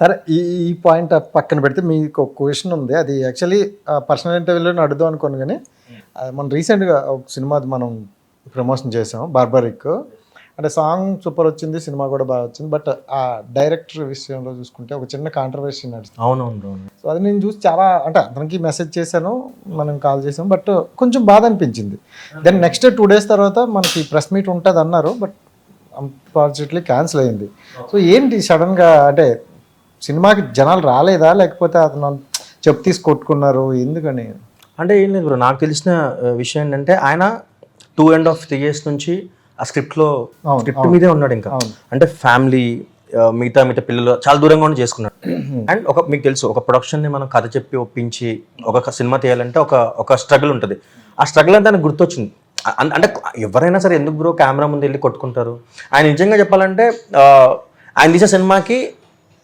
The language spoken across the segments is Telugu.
సరే ఈ ఈ పాయింట్ పక్కన పెడితే మీకు ఒక క్వశ్చన్ ఉంది. అది యాక్చువల్లీ పర్సనల్ ఇంటర్వ్యూలో అడుగుదాం అనుకోను కానీ మనం రీసెంట్గా ఒక సినిమా మనం ప్రమోషన్ చేసాం బార్బరిక్ అంటే సాంగ్ సూపర్ వచ్చింది సినిమా కూడా బాగా వచ్చింది బట్ ఆ డైరెక్టర్ విషయంలో చూసుకుంటే ఒక చిన్న కాంట్రవర్సీ నడుస్తుంది అవునవును అవును. సో అది నేను చూసి చాలా అంటే అతనికి మెసేజ్ చేశాను మనం కాల్ చేసాం బట్ కొంచెం బాధ అనిపించింది. దెన్ నెక్స్ట్ టూ డేస్ తర్వాత మనకి ప్రెస్ మీట్ ఉంటుంది అన్నారు బట్ అన్ఫార్చునేట్లీ క్యాన్సిల్ అయింది సో ఏంటి సడన్గా అంటే సినిమాకి జనాలు రాలేదా? లేకపోతే అతను చెప్పు తీసి కొట్టుకున్నారు? ఎందుకని? అంటే ఏం లేదు బ్రో. నాకు తెలిసిన విషయం ఏంటంటే ఆయన two and half three years నుంచి ఆ స్క్రిప్ట్లో స్క్రిప్ట్ మీదే ఉన్నాడు ఇంకా. అంటే ఫ్యామిలీ మిగతా మిగతా పిల్లలు చాలా దూరంగా ఉండి చేసుకున్నాడు. అండ్ ఒక మీకు తెలుసు ఒక ప్రొడక్షన్ని మనం కథ చెప్పి ఒప్పించి ఒక సినిమా తీయాలంటే ఒక ఒక స్ట్రగుల్ ఉంటుంది. ఆ స్ట్రగుల్ అంతా ఆయనకు గుర్తొచ్చింది. అంటే ఎవరైనా సరే ఎందుకు బ్రో కెమెరా ముందు వెళ్ళి కొట్టుకుంటారు? ఆయన నిజంగా చెప్పాలంటే ఆయన తీసే సినిమాకి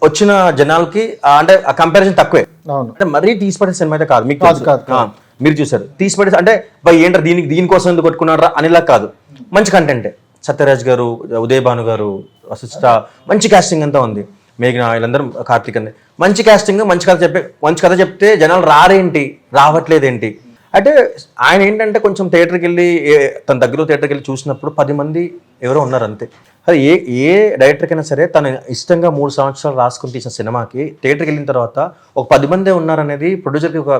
వచ్చిన జనాలకి అంటే ఆ కంపారిజన్ తక్కువే. అంటే మరీ తీసి పడే సినిమా అయితే కాదు మీకు మీరు చూసారు తీసి పడే అంటే బై ఏంటారు దీనికి దీనికోసం ఎందుకు కొట్టుకున్నారా అనేలా కాదు. మంచి కంటెంటే సత్యరాజ్ గారు ఉదయ్ భాను గారు వశిష్ట మంచి కాస్టింగ్ అంతా ఉంది. మేఘన వీళ్ళందరూ కార్తీక్ అంది. మంచి కాస్టింగ్ మంచి కథ చెప్పే మంచి కథ చెప్తే జనాలు రారేంటి రావట్లేదేంటి? అంటే ఆయన ఏంటంటే కొంచెం థియేటర్కి వెళ్ళి తన దగ్గర థియేటర్కి వెళ్ళి చూసినప్పుడు పది మంది ఎవరో ఉన్నారు అంతే. అదే ఏ ఏ డైరెక్టర్కైనా సరే తను ఇష్టంగా మూడు సంవత్సరాలు రాసుకుని తీసిన సినిమాకి థియేటర్కి వెళ్ళిన తర్వాత ఒక పది మందే ఉన్నారనేది ప్రొడ్యూసర్కి ఒక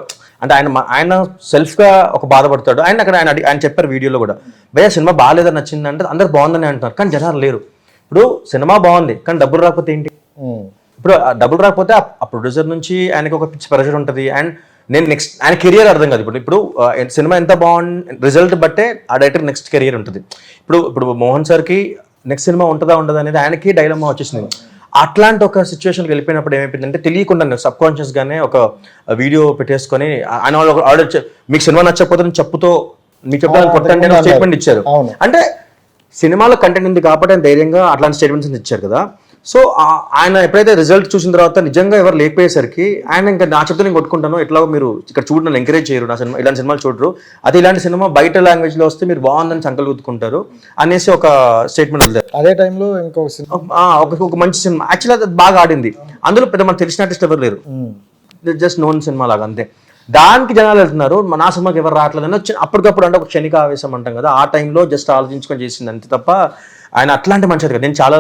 అంటే ఆయన ఆయన సెల్ఫ్గా ఒక బాధపడతాడు. ఆయన అక్కడ ఆయన ఆయన చెప్పారు వీడియోలో కూడా. భయ సినిమా బాగాలేదని నచ్చిందంటే అందరు బాగుందని అంటున్నారు. కానీ జనాలు లేరు. ఇప్పుడు సినిమా బాగుంది కానీ డబ్బులు రాకపోతే ఏంటి. ఇప్పుడు డబ్బులు రాకపోతే ఆ- ఆ ప్రొడ్యూసర్ నుంచి ఆయనకి ఒక పిచ్చి ప్రెషర్ ఉంటుంది. అండ్ నేను నెక్స్ట్ ఆయన కెరియర్ అర్థం కాదు. ఇప్పుడు ఇప్పుడు సినిమా ఎంత బాగుంది రిజల్ట్ బట్టే ఆ డైరెక్టర్ నెక్స్ట్ కెరియర్ ఉంటుంది. ఇప్పుడు ఇప్పుడు మోహన్ సార్కి నెక్స్ట్ సినిమా ఉంటుందా ఉండదా అనేది ఆయనకి డైలమా వచ్చేసింది. అట్లాంటి ఒక సిచ్యువేషన్కి వెళ్ళిపోయినప్పుడు ఏమైపోయిందంటే తెలియకుండా సబ్ కాన్షియస్గానే ఒక వీడియో పెట్టేసుకొని ఆయన ఆర్డర్ మీకు సినిమా నచ్చకపోతే నేను చెప్పుతో మీకు చెప్తాను కొట్టండి స్టేట్మెంట్ ఇచ్చారు. అంటే సినిమాలో కంటెంట్ ఉంది కాబట్టి ఆయన ధైర్యంగా అట్లాంటి స్టేట్మెంట్స్ ఇచ్చారు కదా. సో ఆయన ఎప్పుడైతే రిజల్ట్ చూసిన తర్వాత నిజంగా ఎవరు లేకపోయేసరికి ఆయన ఇంకా నా చెప్తే నేను కొట్టుకుంటాను ఎట్లాగో మీరు ఇక్కడ చూడు నన్ను ఎంకరేజ్ చేయరు. నా సినిమా ఇలాంటి సినిమాలు చూడరు. అది ఇలాంటి సినిమా బయట లాంగ్వేజ్లో వస్తే మీరు బాగుందని సంకలు గుర్తుకుంటారు అనేసి ఒక స్టేట్మెంట్ వదిలారు. అదే టైంలో ఇంకొక సినిమా. ఒక మంచి సినిమా. యాక్చువల్లీ అది బాగా ఆడింది. అందులో పెద్ద మనకు తెలిసిన ఆర్టిస్ట్ ఎవరు లేరు. జస్ట్ నోన్ సినిమా లాగా అంతే. దానికి జనాలు వెళ్తున్నారు నా సినిమాకి ఎవరు రావట్లేదని వచ్చి అప్పటికప్పుడు అంటే ఒక క్షణిక ఆవేశం అంటాం కదా ఆ టైంలో జస్ట్ ఆలోచించుకొని చేసింది అంతే తప్ప ఆయన అట్లాంటి మనిషి కదా. నేను చాలా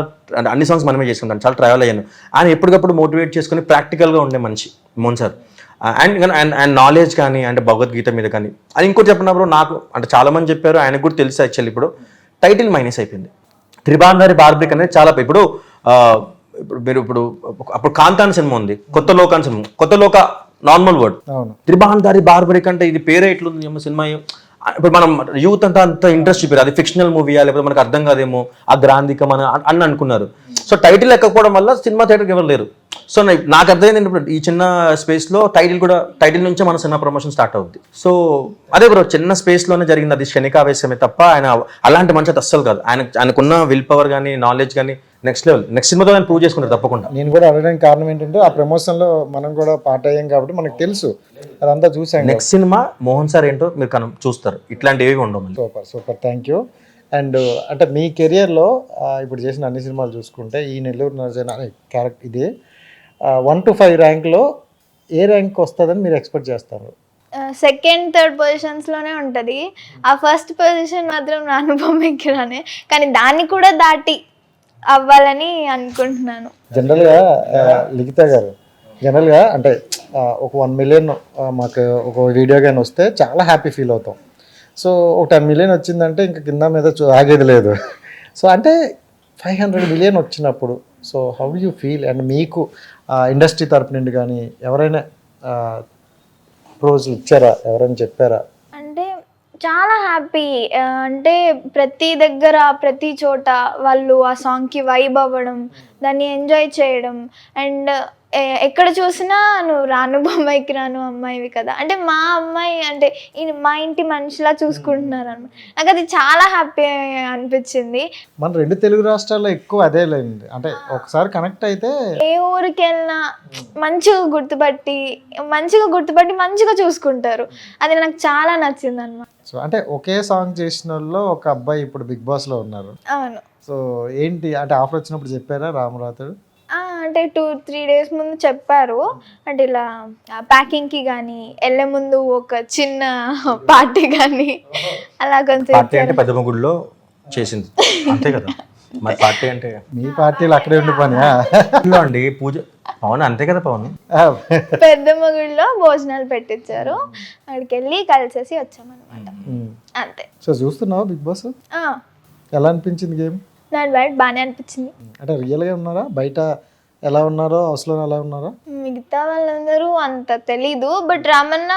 అన్ని సాంగ్స్ మనమే చేసుకుంటాను. చాలా ట్రావెల్ అయ్యాను. ఆయన ఎప్పటికప్పుడు మోటివేట్ చేసుకుని ప్రాక్టికల్గా ఉండే మనిషి Mohan sir. And and and knowledge కానీ అంటే భగవద్గీత మీద కానీ. అది ఇంకోటి చెప్పినప్పుడు నాకు అంటే చాలా మంది చెప్పారు ఆయనకు కూడా తెలుసు యాక్చువల్లీ ఇప్పుడు. టైటిల్ మైనస్ అయిపోయింది. త్రిబాంధారి బార్బ్రిక్ అనేది చాలా ఇప్పుడు ఆ, ఇప్పుడు మీరు ఇప్పుడు అప్పుడు కాంతాన్ సినిమా ఉంది. కొత్త లోకాన్ సినిమా. కొత్త లోక నార్మల్ వర్డ్ అవును. త్రిబాంధారి బార్బరిక్ అంటే ఇది పేరే ఎట్లుంది ఏమో సినిమా ఇప్పుడు మనం యూత్ అంతా అంత ఇంట్రెస్ట్ చూపారు. అది ఫిక్షనల్ మూవీయా లేకపోతే మనకు అర్థం కాదేమో ఆ గ్రాంధికం అని అని అనుకున్నారు. సో టైటిల్ ఎక్కకపోవడం వల్ల సినిమా థియేటర్కి ఎవరు లేరు. సో నాకు అర్థమైంది ఇప్పుడు ఈ చిన్న స్పేస్లో టైటిల్ కూడా టైటిల్ నుంచే మన సినిమా ప్రమోషన్ స్టార్ట్ అవుద్ది. సో అదే బ్రో చిన్న స్పేస్లోనే జరిగింది అది శనికావేశమే తప్ప ఆయన అలాంటి మనిషి అది అస్సలు కాదు. ఆయన ఆయనకున్న విల్ పవర్ కానీ నాలెడ్జ్ కానీ నెక్స్ట్ లెవెల్ నెక్స్ట్ సినిమాతో ఆయన ప్రూవ్ చేసుకుంటారు తప్పకుండా. నేను కూడా అడగడానికి కారణం ఏంటంటే ఆ ప్రమోషన్లో మనం కూడా పార్ట్ అయ్యాం కాబట్టి మనకు తెలుసు. అదంతా చూసాం నెక్స్ట్ సినిమా మోహన్ సార్ ఏంటో మీరు కను చూస్తారు. ఇట్లాంటివి ఏవి ఉండవు super super. Thank you and అంటే మీ కెరియర్లో ఇప్పుడు చేసిన అన్ని సినిమాలు చూసుకుంటే ఈ నెల్లూరు నరసైన క్యారెక్టర్ ఇది. వన్ టు ఫైవ్ ర్యాంక్లో ఏ ర్యాంక్ వస్తుందని మీరు ఎక్స్పెక్ట్ చేస్తారు? సెకండ్ థర్డ్ పొజిషన్స్లోనే ఉంటుంది. ఆ ఫస్ట్ పొజిషన్ మాత్రం నా అనుభవం ఎక్కడానే కానీ దాన్ని కూడా దాటి అవ్వాలని అనుకుంటున్నాను. జనరల్గా లిఖిత గారు జనరల్గా అంటే ఒక వన్ మిలియన్ మాకు ఒక వీడియో కానీ వస్తే చాలా హ్యాపీ ఫీల్ అవుతాం. సో ఒక టెన్ మిలియన్ వచ్చిందంటే ఇంకా కింద మీద చూ- ఆగేది లేదు. సో అంటే ఫైవ్ హండ్రెడ్ మిలియన్ వచ్చినప్పుడు so how you feel? And మీకు ఇండస్ట్రీ తరపు నుండి కానీ ఎవరైనా ప్రోజులు ఇచ్చారా? ఎవరైనా చెప్పారా? చాలా హ్యాపీ అంటే ప్రతి దగ్గర ప్రతి చోట వాళ్ళు ఆ సాంగ్కి వైబ్ అవ్వడం దాన్ని ఎంజాయ్ చేయడం. అండ్ ఎక్కడ చూసినా నువ్వు రాను బొమ్మాయికి రాను అమ్మాయివి కదా. అంటే మా అమ్మాయి అంటే మా ఇంటి మనిషిలా చూసుకుంటున్నారు అనమాట నాకు అది చాలా హ్యాపీ అనిపించింది. మన రెండు తెలుగు రాష్ట్రాల్లో ఎక్కువ అదే లేండి. అంటే ఒకసారి కనెక్ట్ అయితే ఏ ఊరికి వెళ్ళినా మంచిగా గుర్తుపట్టి మంచిగా గుర్తుపట్టి మంచిగా చూసుకుంటారు. అది నాకు చాలా నచ్చింది అనమాట సో అంటే ఒకే సాంగ్ చేసిన వాళ్ళు ఒక అబ్బాయి ఇప్పుడు బిగ్ బాస్లో ఉన్నారు. అవును. సో ఏంటి? అంటే ఆఫర్ వచ్చినప్పుడు చెప్పారా రామరాతుడు? అంటే టూ త్రీ డేస్ ముందు చెప్పారు. అంటే ఇలా ప్యాకింగ్కి కానీ వెళ్ళే ముందు ఒక చిన్న పార్టీ కానీ అలా కొంచెం పార్టీ అంటే పెద్ద గుడిలో చేసింది. అంతే కదా. మరి పార్టీ అంటే? మీ పార్టీలు అక్కడే ఉండి పని ఇంట్లో అండి పూజ. పవన్ అంతే కదా పవన్? పెద్ద మొగుడిలో భోజనాలు పెట్టించారు అక్కడికి వెళ్ళి కలిసేసి వచ్చామన్నమాట. అంతే. సో చూస్తున్నావా బిగ్ బాస్? ఆ, ఎలా అనిపించింది గేమ్? నాకు బయట బాగానే అనిపించింది. అంటే రియల్గా ఉన్నారా? బయట ఎలా ఉన్నారో? హౌస్లో ఎలా ఉన్నారా? మిగతా వాళ్ళందరూ అంత తెలీదు బట్ రామన్న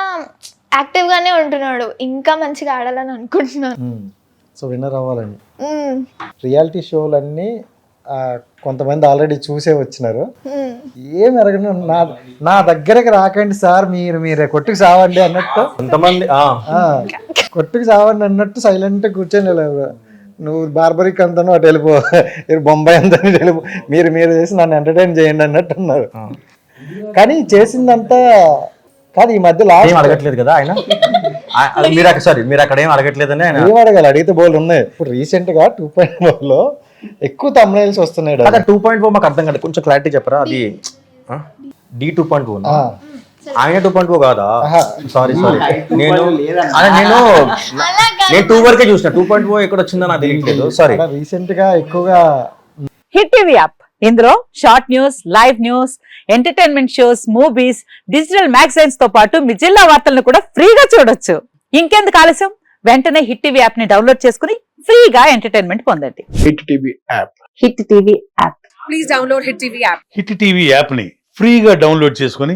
యాక్టివ్గానే ఉంటున్నాడు. ఇంకా మంచిగా ఆడాలని అనుకుంటున్నాను. సో విన్నర్ అవ్వాలని. రియాలిటీ షోలన్నీ ఆ, కొంతమంది ఆల్రెడీ చూసే వచ్చినారు. ఏం ఎరగను నా నా దగ్గరకు రాకండి సార్ మీరు మీరే. కొట్టుకు సావండి అన్నట్టు. కొంతమంది కొట్టుకు సావండి అన్నట్టు సైలెంట్ కూర్చొని. నువ్వు బార్బరిక్ అంతను అటు వెళ్ళిపో. మీరు బొంబాయి ఇటు వెళ్ళిపో. మీరు మీరు చేసి నన్ను ఎంటర్టైన్ చేయండి అన్నట్టు అన్నారు కానీ చేసిందంతా కాదు ఈ మధ్య ఏం లాస్ట్ అడగట్లేదు కదా ఆయన? మీరు అక్కడ సారీ మీరు అక్కడ ఏం అడగట్లేదని ఆయన ఏం అడగాలి? అడిగితే బోల్ ఉన్నాయి. ఇప్పుడు రీసెంట్గా టూ పాయింట్లో ఎక్కువ తమ్నైల్స్ వస్తున్నాయి టూ పాయింట్ ఫోర్ మాకు అర్థం కాదు కొంచెం క్లారిటీ చెప్పరా? అది డి టూ పాయింట్ ఫోర్ ఆయన టూ పాయింట్ ఫోర్ కాదా. సారీ సారీ నేను అదే నేను నేను టూ వరకే చూసిన. టూ పాయింట్ ఫోర్ ఎక్కడ వచ్చిందో నాకు తెలియట్లేదు. సారీ రీసెంట్గా ఎక్కువగా హిట్ టీవీ యాప్ ఇందులో short news live news entertainment shows movies digital మ్యాగజైన్స్తో పాటు మీ జిల్లా వార్తలను కూడా ఫ్రీగా చూడొచ్చు. ఇంకెందుకు ఆలస్యం? వెంటనే హిట్ టీవీ యాప్ని డౌన్లోడ్ చేసుకుని ఫ్రీగా ఎంటర్టైన్మెంట్ పొందండి. Hit TV app hit TV app hit TV యాప్ని ఫ్రీగా డౌన్లోడ్ చేసుకొని